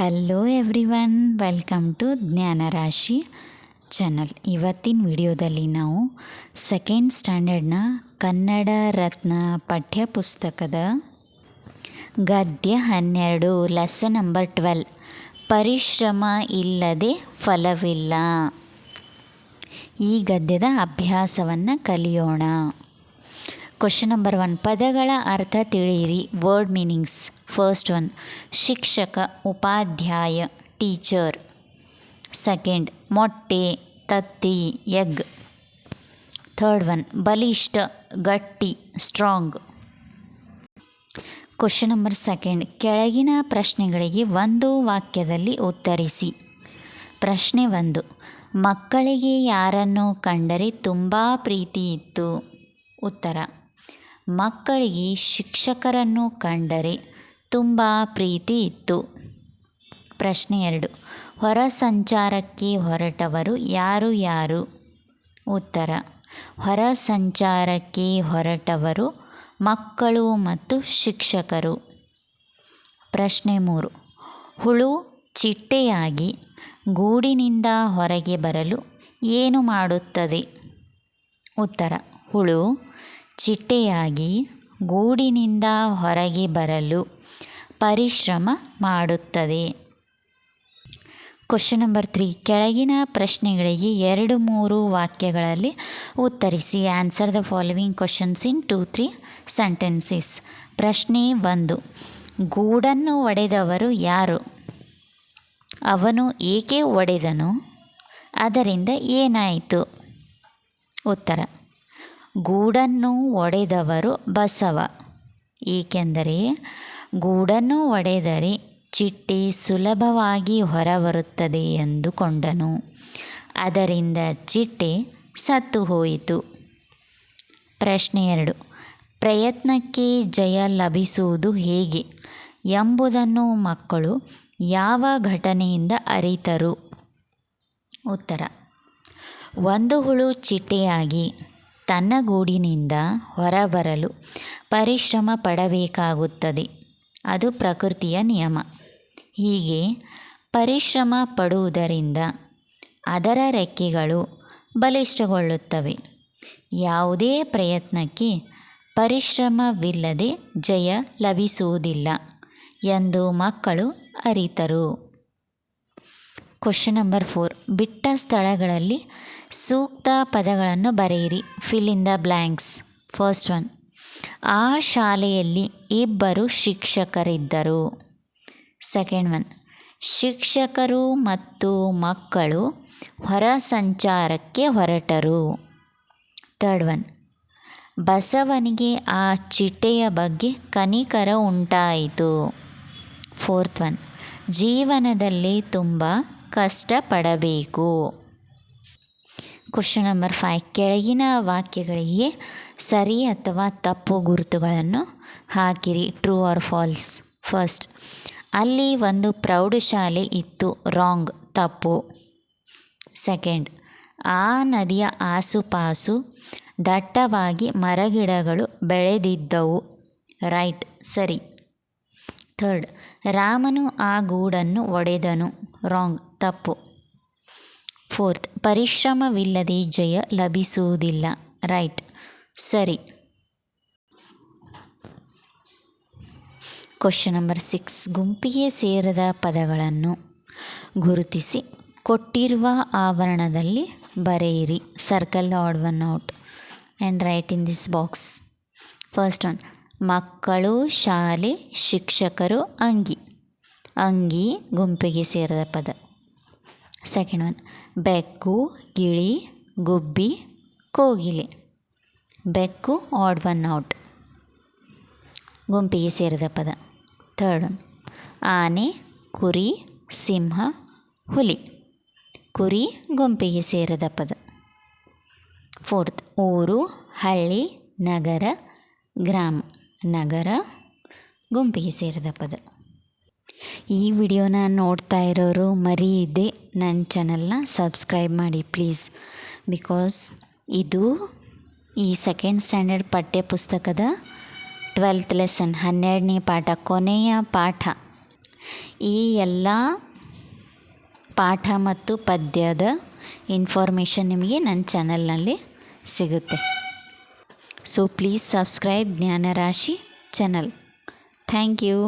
Hello everyone welcome to Jnanarashi channel ಇವತ್ತಿನ ವಿಡಿಯೋದಲ್ಲಿ ನಾವು ಸೆಕೆಂಡ್ ಸ್ಟ್ಯಾಂಡರ್ಡ್ನ ಕನ್ನಡ ರತ್ನ ಪಠ್ಯಪುಸ್ತಕದ ಗದ್ಯ ಹನ್ನೆರಡು ಲೆಸನ್ ನಂಬರ್ ಟ್ವೆಲ್ ಪರಿಶ್ರಮ ಇಲ್ಲದೆ ಫಲವಿಲ್ಲ. ಈ ಗದ್ಯದ ಅಭ್ಯಾಸವನ್ನು ಕಲಿಯೋಣ. ಕ್ವಶನ್ ನಂಬರ್ ಒನ್ ಪದಗಳ ಅರ್ಥ ತಿಳಿಯಿರಿ. ವರ್ಡ್ ಮೀನಿಂಗ್ಸ್ ಫಸ್ಟ್ ಒನ್ ಶಿಕ್ಷಕ, ಉಪಾಧ್ಯಾಯ ಟೀಚರ್ ಸೆಕೆಂಡ್ ಮೊಟ್ಟೆ, ತತ್ತಿ ಎಗ್ ಥರ್ಡ್ ಒನ್ ಬಲಿಷ್ಠ, ಗಟ್ಟಿ ಸ್ಟ್ರಾಂಗ್ ಕ್ವಶನ್ ನಂಬರ್ ಸೆಕೆಂಡ್ ಕೆಳಗಿನ ಪ್ರಶ್ನೆಗಳಿಗೆ ಒಂದು ವಾಕ್ಯದಲ್ಲಿ ಉತ್ತರಿಸಿ. ಪ್ರಶ್ನೆ ಒಂದು. ಮಕ್ಕಳಿಗೆ ಯಾರನ್ನು ಕಂಡರೆ ತುಂಬ ಪ್ರೀತಿ ಇತ್ತು? ಉತ್ತರ. ಮಕ್ಕಳಿಗೆ ಶಿಕ್ಷಕರನ್ನು ಕಂಡರೆ ತುಂಬ ಪ್ರೀತಿ ಇತ್ತು. ಪ್ರಶ್ನೆ ಎರಡು. ಹೊರ ಸಂಚಾರಕ್ಕೆ ಹೊರಟವರು ಯಾರು ಯಾರು? ಉತ್ತರ. ಹೊರ ಸಂಚಾರಕ್ಕೆ ಹೊರಟವರು ಮಕ್ಕಳು ಮತ್ತು ಶಿಕ್ಷಕರು. ಪ್ರಶ್ನೆ ಮೂರು. ಹುಳು ಚಿಟ್ಟೆಯಾಗಿ ಗೂಡಿನಿಂದ ಹೊರಗೆ ಬರಲು ಏನು ಮಾಡುತ್ತದೆ? ಉತ್ತರ. ಹುಳು ಚಿಟ್ಟೆಯಾಗಿ ಗೂಡಿನಿಂದ ಹೊರಗೆ ಬರಲು ಪರಿಶ್ರಮ ಮಾಡುತ್ತದೆ. ಕ್ವಶನ್ ನಂಬರ್ ತ್ರೀ ಕೆಳಗಿನ ಪ್ರಶ್ನೆಗಳಿಗೆ ಎರಡು ಮೂರು ವಾಕ್ಯಗಳಲ್ಲಿ ಉತ್ತರಿಸಿ. Answer the following questions in two three sentences ಪ್ರಶ್ನೆ ಒಂದು. ಗೂಡನ್ನು ಒಡೆದವರು ಯಾರು? ಅವನು ಏಕೆ ಒಡೆದನು? ಅದರಿಂದ ಏನಾಯಿತು? ಉತ್ತರ. ಗೂಡನ್ನು ಒಡೆದವರು ಬಸವ. ಏಕೆಂದರೆ ಗೂಡನ್ನು ಒಡೆದರೆ ಚಿಟ್ಟೆ ಸುಲಭವಾಗಿ ಹೊರಬರುತ್ತದೆ ಎಂದುಕೊಂಡನು. ಅದರಿಂದ ಚಿಟ್ಟೆ ಸತ್ತು ಹೋಯಿತು. ಪ್ರಶ್ನೆ ಎರಡು. ಪ್ರಯತ್ನಕ್ಕೆ ಜಯ ಲಭಿಸುವುದು ಹೇಗೆ? ಎಂಬುದನ್ನು ಮಕ್ಕಳು ಯಾವ ಘಟನೆಯಿಂದ ಅರಿತರು? ಉತ್ತರ. ಒಂದು ಹುಳು ಚಿಟ್ಟೆಯಾಗಿ ತನ್ನ ಗೂಡಿನಿಂದ ಹೊರಬರಲು ಪರಿಶ್ರಮ ಪಡಬೇಕಾಗುತ್ತದೆ. ಅದು ಪ್ರಕೃತಿಯ ನಿಯಮ. ಹೀಗೆ ಪರಿಶ್ರಮ ಪಡುವುದರಿಂದ ಅದರ ರೆಕ್ಕೆಗಳು ಬಲಿಷ್ಠಗೊಳ್ಳುತ್ತವೆ. ಯಾವುದೇ ಪ್ರಯತ್ನಕ್ಕೆ ಪರಿಶ್ರಮವಿಲ್ಲದೆ ಜಯ ಲಭಿಸುವುದಿಲ್ಲ ಎಂದು ಮಕ್ಕಳು ಅರಿತರು. ಕ್ವಶನ್ ನಂಬರ್ ಫೋರ್ ಬಿಟ್ಟ ಸ್ಥಳಗಳಲ್ಲಿ ಸೂಕ್ತ ಪದಗಳನ್ನು ಬರೆಯಿರಿ. Fill in the blanks first one ಆ ಶಾಲೆಯಲ್ಲಿ ಇಬ್ಬರು ಶಿಕ್ಷಕರಿದ್ದರು. ಸೆಕೆಂಡ್ ಒನ್ ಶಿಕ್ಷಕರು ಮತ್ತು ಮಕ್ಕಳು ಹೊರ ಸಂಚಾರಕ್ಕೆ ಹೊರಟರು. ತರ್ಡ್ ಒನ್ ಬಸವನಿಗೆ ಆ ಚಿಟ್ಟೆಯ ಬಗ್ಗೆ ಕನಿಕರ ಉಂಟಾಯಿತು. ಫೋರ್ತ್ ಒನ್ ಜೀವನದಲ್ಲಿ ತುಂಬ ಕಷ್ಟಪಡಬೇಕು. ಕ್ವಶನ್ ನಂಬರ್ ಫೈವ್ ಕೆಳಗಿನ ವಾಕ್ಯಗಳಿಗೆ ಸರಿ ಅಥವಾ ತಪ್ಪು ಗುರುತುಗಳನ್ನು ಹಾಕಿರಿ. ಟ್ರೂ ಆರ್ ಫಾಲ್ಸ್ ಫಸ್ಟ್ ಅಲ್ಲಿ ಒಂದು ಪ್ರೌಢಶಾಲೆ ಇತ್ತು. ರಾಂಗ್ ತಪ್ಪು. ಸೆಕೆಂಡ್ ಆ ನದಿಯ ಆಸುಪಾಸು ದಟ್ಟವಾಗಿ ಮರಗಿಡಗಳು ಬೆಳೆದಿದ್ದವು. ರೈಟ್ ಸರಿ. ಥರ್ಡ್ ರಾಮನು ಆ ಗೂಡನ್ನು ಒಡೆದನು. ರಾಂಗ್ ತಪ್ಪು. ಫೋರ್ತ್, ಪರಿಶ್ರಮವಿಲ್ಲದೆ ಜಯ ಲಭಿಸುವುದಿಲ್ಲ. ರೈಟ್. ಸರಿ. ಕ್ವಶನ್ ನಂಬರ್ ಸಿಕ್ಸ್ ಗುಂಪಿಗೆ ಸೇರದ ಪದಗಳನ್ನು ಗುರುತಿಸಿ. ಕೊಟ್ಟಿರುವ ಆವರಣದಲ್ಲಿ ಬರೆಯಿರಿ. Circle odd one out and write in this box first one ಮಕ್ಕಳು, ಶಾಲೆ, ಶಿಕ್ಷಕರು, ಅಂಗಿ. ಅಂಗಿ, ಗುಂಪಿಗೆ ಸೇರದ ಪದ. ಸೆಕೆಂಡ್ ಒನ್ ಬೆಕ್ಕು, ಗಿಳಿ, ಗುಬ್ಬಿ, ಕೋಗಿಲೆ. ಬೆಕ್ಕು ಆಡ್ ಒನ್ ಔಟ್ ಗುಂಪಿಗೆ ಸೇರಿದ ಪದ. ಥರ್ಡ್ ಒನ್ ಆನೆ, ಕುರಿ, ಸಿಂಹ, ಹುಲಿ. ಕುರಿ, ಗುಂಪಿಗೆ ಸೇರಿದ ಪದ. ಫೋರ್ತ್ ಊರು, ಹಳ್ಳಿ, ನಗರ, ಗ್ರಾಮ. ನಗರ, ಗುಂಪಿಗೆ ಸೇರಿದ ಪದ. ಈ ವಿಡಿಯೋನ ನೋಡ್ತಾ ಇರೋರು ಮರೀದೆ ನನ್ನ ಚಾನಲ್ನ ಸಬ್ಸ್ಕ್ರೈಬ್ ಮಾಡಿ ಪ್ಲೀಸ್. ಬಿಕಾಸ್ ಇದು ಈ ಸೆಕೆಂಡ್ ಸ್ಟ್ಯಾಂಡರ್ಡ್ ಪಠ್ಯ ಪುಸ್ತಕದ ಟ್ವೆಲ್ತ್ ಲೆಸನ್, ಹನ್ನೆರಡನೇ ಪಾಠ, ಕೊನೆಯ ಪಾಠ. ಈ ಎಲ್ಲ ಪಾಠ ಮತ್ತು ಪದ್ಯದ ಇನ್ಫಾರ್ಮೇಷನ್ ನಿಮಗೆ ನನ್ನ ಚಾನಲ್ನಲ್ಲಿ ಸಿಗುತ್ತೆ. So please subscribe Jnanarashi channel thank you